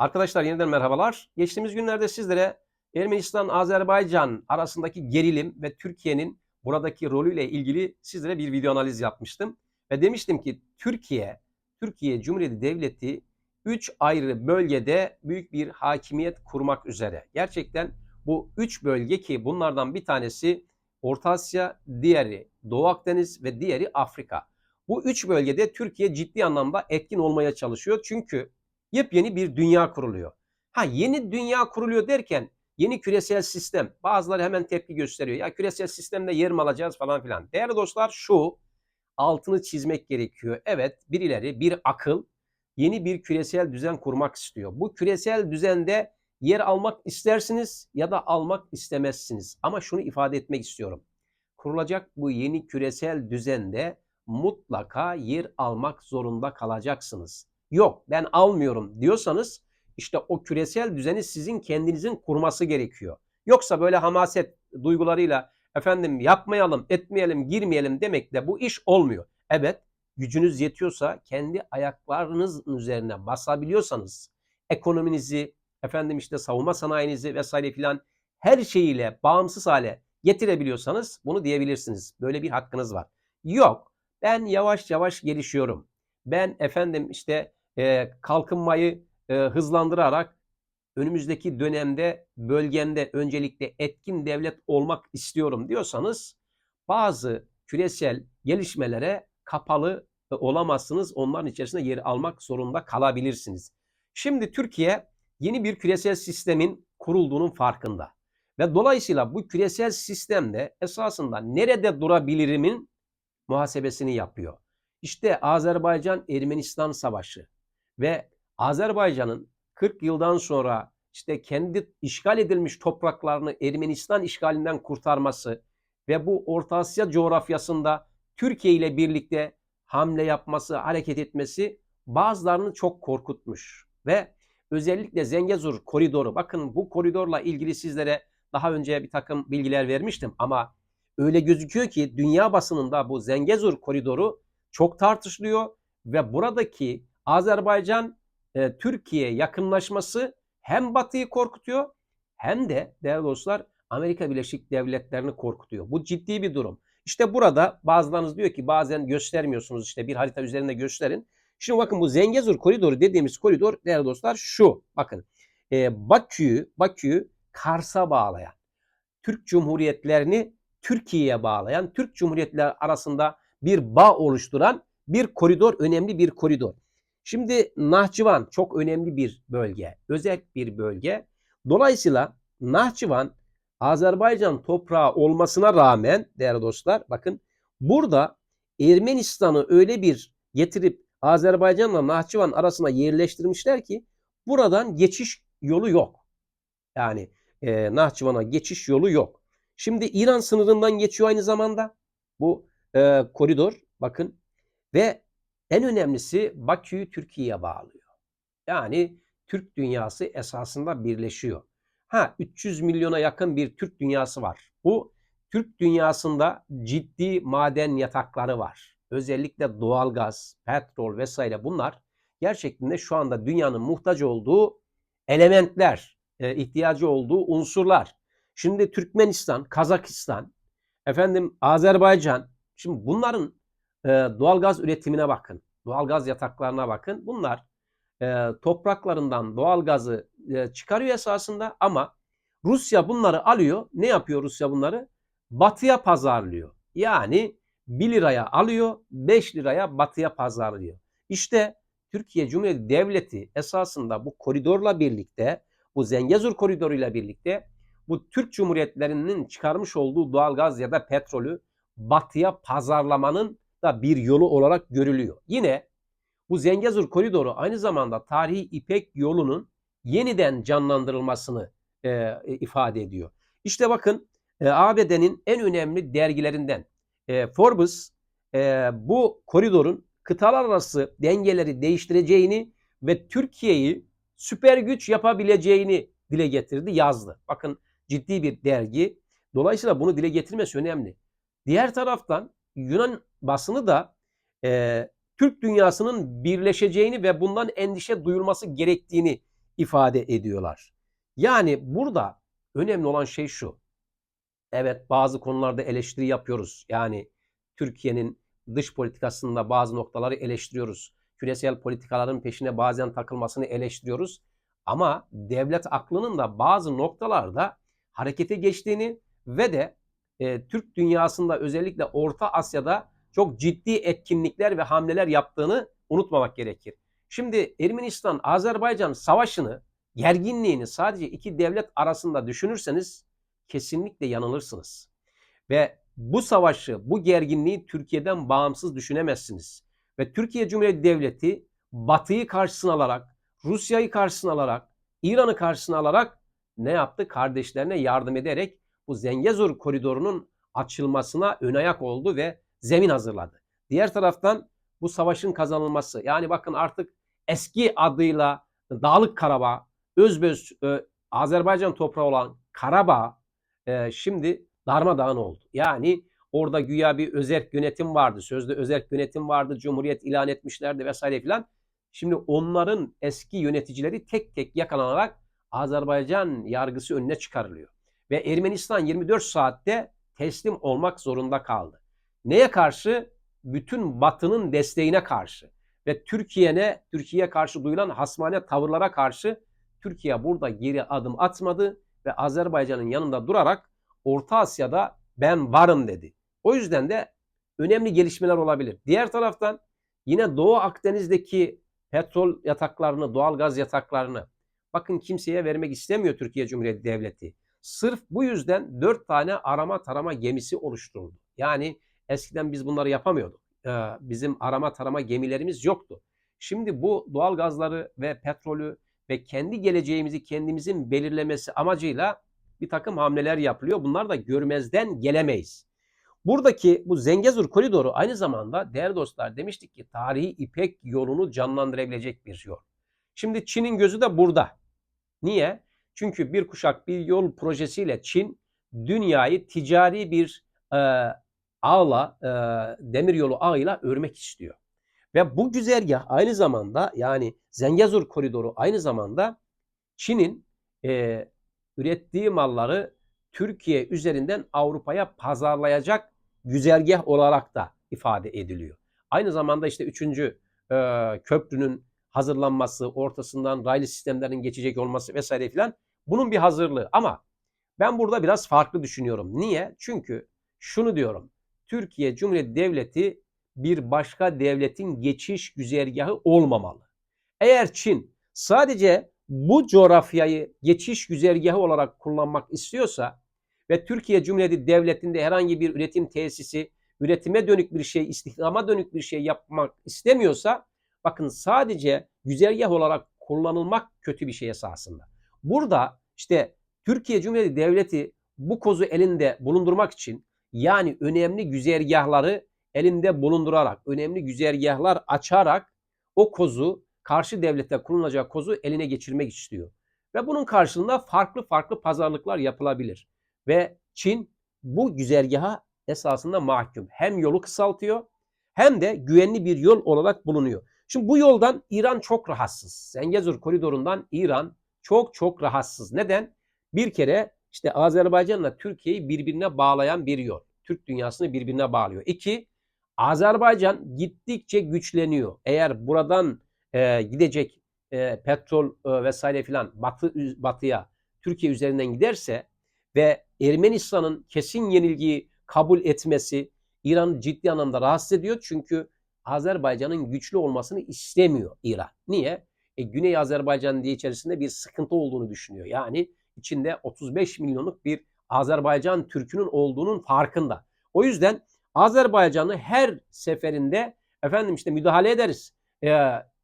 Arkadaşlar yeniden merhabalar. Geçtiğimiz günlerde sizlere Ermenistan-Azerbaycan arasındaki gerilim ve Türkiye'nin buradaki rolüyle ilgili sizlere bir video analiz yapmıştım. Ve demiştim ki Türkiye, Türkiye Cumhuriyeti Devleti 3 ayrı bölgede büyük bir hakimiyet kurmak üzere. Gerçekten bu 3 bölge ki bunlardan bir tanesi Orta Asya, diğeri Doğu Akdeniz ve diğeri Afrika. Bu üç bölgede Türkiye ciddi anlamda etkin olmaya çalışıyor. Çünkü yepyeni bir dünya kuruluyor. Ha yeni dünya kuruluyor derken yeni küresel sistem. Bazıları hemen tepki gösteriyor. Ya küresel sistemde yer mi alacağız falan filan. Değerli dostlar şu altını çizmek gerekiyor. Evet birileri bir akıl yeni bir küresel düzen kurmak istiyor. Bu küresel düzende yer almak istersiniz ya da almak istemezsiniz. Ama şunu ifade etmek istiyorum. Kurulacak bu yeni küresel düzende mutlaka yer almak zorunda kalacaksınız. Yok ben almıyorum diyorsanız işte o küresel düzeni sizin kendinizin kurması gerekiyor. Yoksa böyle hamaset duygularıyla efendim yapmayalım, etmeyelim, girmeyelim demekle bu iş olmuyor. Evet gücünüz yetiyorsa kendi ayaklarınızın üzerine basabiliyorsanız ekonominizi, efendim işte savunma sanayinizi vesaire filan her şeyiyle bağımsız hale getirebiliyorsanız bunu diyebilirsiniz. Böyle bir hakkınız var. Yok ben yavaş yavaş gelişiyorum. Ben efendim işte e, kalkınmayı e, hızlandırarak önümüzdeki dönemde bölgemde öncelikle etkin devlet olmak istiyorum diyorsanız bazı küresel gelişmelere kapalı e, olamazsınız. Onların içerisinde yer almak zorunda kalabilirsiniz. Şimdi Türkiye yeni bir küresel sistemin kurulduğunun farkında. Ve dolayısıyla bu küresel sistemde esasında nerede durabilirimin muhasebesini yapıyor. İşte Azerbaycan-Ermenistan savaşı ve Azerbaycan'ın 40 yıldan sonra işte kendi işgal edilmiş topraklarını Ermenistan işgalinden kurtarması ve bu Orta Asya coğrafyasında Türkiye ile birlikte hamle yapması, hareket etmesi bazılarını çok korkutmuş. Ve özellikle Zengezur koridoru, bakın bu koridorla ilgili sizlere daha önce bir takım bilgiler vermiştim ama öyle gözüküyor ki dünya basınında bu Zengezur koridoru çok tartışılıyor ve buradaki Azerbaycan e, Türkiye yakınlaşması hem Batı'yı korkutuyor hem de değerli dostlar Amerika Birleşik Devletleri'ni korkutuyor. Bu ciddi bir durum. İşte burada bazılarınız diyor ki bazen göstermiyorsunuz işte bir harita üzerinde gösterin. Şimdi bakın bu Zengezur koridoru dediğimiz koridor değerli dostlar şu. Bakın e, Bakü'yü Bakü'yü Kars'a bağlayan, Türk Cumhuriyetlerini Türkiye'ye bağlayan, Türk Cumhuriyetleri arasında bir bağ oluşturan bir koridor, önemli bir koridor. Şimdi Nahçıvan çok önemli bir bölge, özel bir bölge. Dolayısıyla Nahçıvan Azerbaycan toprağı olmasına rağmen değerli dostlar bakın burada Ermenistan'ı öyle bir getirip Azerbaycan'la Nahçıvan arasına yerleştirmişler ki buradan geçiş yolu yok. Yani e, Nahçıvan'a geçiş yolu yok. Şimdi İran sınırından geçiyor aynı zamanda bu e, koridor bakın ve en önemlisi Bakü'yü Türkiye'ye bağlıyor. Yani Türk dünyası esasında birleşiyor. Ha 300 milyona yakın bir Türk dünyası var. Bu Türk dünyasında ciddi maden yatakları var. Özellikle doğalgaz, petrol vesaire bunlar gerçekten de şu anda dünyanın muhtaç olduğu elementler, e, ihtiyacı olduğu unsurlar. Şimdi Türkmenistan, Kazakistan, efendim Azerbaycan, şimdi bunların e, doğalgaz üretimine bakın, doğalgaz yataklarına bakın. Bunlar e, topraklarından doğalgazı e, çıkarıyor esasında ama Rusya bunları alıyor. Ne yapıyor Rusya bunları? Batıya pazarlıyor. Yani 1 liraya alıyor, 5 liraya batıya pazarlıyor. İşte Türkiye Cumhuriyeti Devleti esasında bu koridorla birlikte, bu Zengezur koridoruyla birlikte bu Türk Cumhuriyetlerinin çıkarmış olduğu doğalgaz ya da petrolü batıya pazarlamanın da bir yolu olarak görülüyor. Yine bu Zengezur koridoru aynı zamanda tarihi İpek yolunun yeniden canlandırılmasını e, ifade ediyor. İşte bakın e, ABD'nin en önemli dergilerinden e, Forbes e, bu koridorun kıtalar arası dengeleri değiştireceğini ve Türkiye'yi süper güç yapabileceğini dile getirdi, yazdı. Bakın ciddi bir dergi. Dolayısıyla bunu dile getirmesi önemli. Diğer taraftan Yunan basını da e, Türk dünyasının birleşeceğini ve bundan endişe duyulması gerektiğini ifade ediyorlar. Yani burada önemli olan şey şu. Evet bazı konularda eleştiri yapıyoruz. Yani Türkiye'nin dış politikasında bazı noktaları eleştiriyoruz. Küresel politikaların peşine bazen takılmasını eleştiriyoruz. Ama devlet aklının da bazı noktalarda harekete geçtiğini ve de e, Türk dünyasında özellikle Orta Asya'da çok ciddi etkinlikler ve hamleler yaptığını unutmamak gerekir. Şimdi Ermenistan-Azerbaycan savaşını, gerginliğini sadece iki devlet arasında düşünürseniz kesinlikle yanılırsınız. Ve bu savaşı, bu gerginliği Türkiye'den bağımsız düşünemezsiniz. Ve Türkiye Cumhuriyeti Devleti Batı'yı karşısına alarak, Rusya'yı karşısına alarak, İran'ı karşısına alarak ne yaptı? Kardeşlerine yardım ederek bu Zengezur koridorunun açılmasına ön ayak oldu ve zemin hazırladı. Diğer taraftan bu savaşın kazanılması yani bakın artık eski adıyla Dağlık Karabağ, Özböz, e, Azerbaycan toprağı olan Karabağ e, şimdi darmadağın oldu. Yani orada güya bir özerk yönetim vardı. Sözde özerk yönetim vardı. Cumhuriyet ilan etmişlerdi vesaire filan. Şimdi onların eski yöneticileri tek tek yakalanarak Azerbaycan yargısı önüne çıkarılıyor. Ve Ermenistan 24 saatte teslim olmak zorunda kaldı. Neye karşı? Bütün Batı'nın desteğine karşı ve Türkiye'ne Türkiye'ye karşı duyulan hasmane tavırlara karşı Türkiye burada geri adım atmadı ve Azerbaycan'ın yanında durarak Orta Asya'da ben varım dedi. O yüzden de önemli gelişmeler olabilir. Diğer taraftan yine Doğu Akdeniz'deki petrol yataklarını, doğal gaz yataklarını bakın kimseye vermek istemiyor Türkiye Cumhuriyeti Devleti. Sırf bu yüzden dört tane arama tarama gemisi oluşturuldu. Yani eskiden biz bunları yapamıyorduk. Ee, bizim arama tarama gemilerimiz yoktu. Şimdi bu doğal gazları ve petrolü ve kendi geleceğimizi kendimizin belirlemesi amacıyla bir takım hamleler yapılıyor. Bunlar da görmezden gelemeyiz. Buradaki bu Zengezur koridoru aynı zamanda değerli dostlar demiştik ki tarihi İpek yolunu canlandırabilecek bir yol. Şimdi Çin'in gözü de burada. Niye? Çünkü bir kuşak bir yol projesiyle Çin dünyayı ticari bir e, ağla, e, demiryolu ağıyla örmek istiyor. Ve bu güzergah aynı zamanda yani Zengezur koridoru aynı zamanda Çin'in e, ürettiği malları Türkiye üzerinden Avrupa'ya pazarlayacak güzergah olarak da ifade ediliyor. Aynı zamanda işte üçüncü e, köprünün hazırlanması, ortasından raylı sistemlerin geçecek olması vesaire filan bunun bir hazırlığı. Ama ben burada biraz farklı düşünüyorum. Niye? Çünkü şunu diyorum. Türkiye Cumhuriyeti Devleti bir başka devletin geçiş güzergahı olmamalı. Eğer Çin sadece bu coğrafyayı geçiş güzergahı olarak kullanmak istiyorsa ve Türkiye Cumhuriyeti Devleti'nde herhangi bir üretim tesisi, üretime dönük bir şey, istihdama dönük bir şey yapmak istemiyorsa bakın sadece güzergah olarak kullanılmak kötü bir şey esasında. Burada işte Türkiye Cumhuriyeti Devleti bu kozu elinde bulundurmak için yani önemli güzergahları elinde bulundurarak, önemli güzergahlar açarak o kozu karşı devlette kullanılacak kozu eline geçirmek istiyor. Ve bunun karşılığında farklı farklı pazarlıklar yapılabilir. Ve Çin bu güzergaha esasında mahkum. Hem yolu kısaltıyor hem de güvenli bir yol olarak bulunuyor. Şimdi bu yoldan İran çok rahatsız. Zengezur koridorundan İran çok çok rahatsız. Neden? Bir kere işte Azerbaycan'la Türkiye'yi birbirine bağlayan bir yol. Türk dünyasını birbirine bağlıyor. İki, Azerbaycan gittikçe güçleniyor. Eğer buradan e, gidecek e, petrol e, vesaire filan batı batıya Türkiye üzerinden giderse ve Ermenistan'ın kesin yenilgiyi kabul etmesi İran'ı ciddi anlamda rahatsız ediyor. Çünkü Azerbaycan'ın güçlü olmasını istemiyor İran. Niye? E, Güney Azerbaycan diye içerisinde bir sıkıntı olduğunu düşünüyor. Yani içinde 35 milyonluk bir Azerbaycan Türk'ünün olduğunun farkında. O yüzden Azerbaycan'ı her seferinde efendim işte müdahale ederiz. Ee,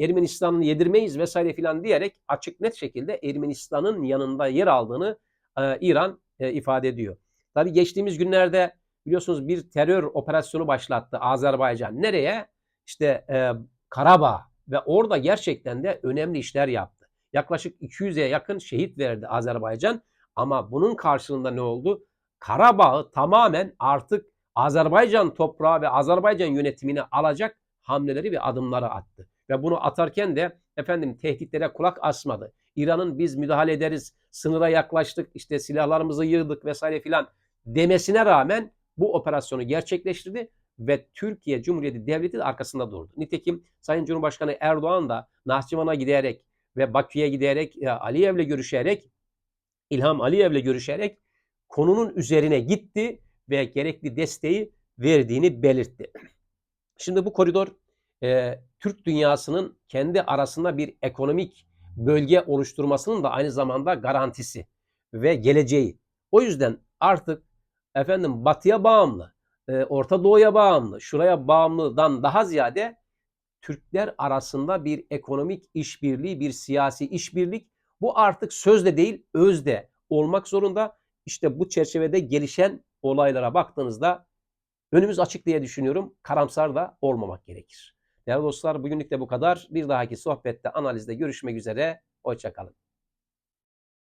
Ermenistan'ı yedirmeyiz vesaire filan diyerek açık net şekilde Ermenistan'ın yanında yer aldığını e, İran e, ifade ediyor. Tabi geçtiğimiz günlerde biliyorsunuz bir terör operasyonu başlattı Azerbaycan. Nereye? İşte e, Karabağ ve orada gerçekten de önemli işler yaptı. Yaklaşık 200'e yakın şehit verdi Azerbaycan ama bunun karşılığında ne oldu? Karabağ'ı tamamen artık Azerbaycan toprağı ve Azerbaycan yönetimini alacak hamleleri ve adımları attı. Ve bunu atarken de efendim tehditlere kulak asmadı. İran'ın biz müdahale ederiz, sınıra yaklaştık, işte silahlarımızı yığdık vesaire filan demesine rağmen bu operasyonu gerçekleştirdi ve Türkiye Cumhuriyeti Devleti de arkasında durdu. Nitekim Sayın Cumhurbaşkanı Erdoğan da Nahçıvan'a giderek ve Bakü'ye giderek e, Aliyev'le görüşerek İlham Aliyev'le görüşerek konunun üzerine gitti ve gerekli desteği verdiğini belirtti. Şimdi bu koridor e, Türk dünyasının kendi arasında bir ekonomik bölge oluşturmasının da aynı zamanda garantisi ve geleceği. O yüzden artık efendim batıya bağımlı, e, Orta Doğu'ya bağımlı, şuraya bağımlıdan daha ziyade Türkler arasında bir ekonomik işbirliği, bir siyasi işbirlik bu artık sözde değil özde olmak zorunda. İşte bu çerçevede gelişen olaylara baktığınızda önümüz açık diye düşünüyorum. Karamsar da olmamak gerekir. Değerli dostlar bugünlük de bu kadar. Bir dahaki sohbette, analizde görüşmek üzere. Hoşçakalın.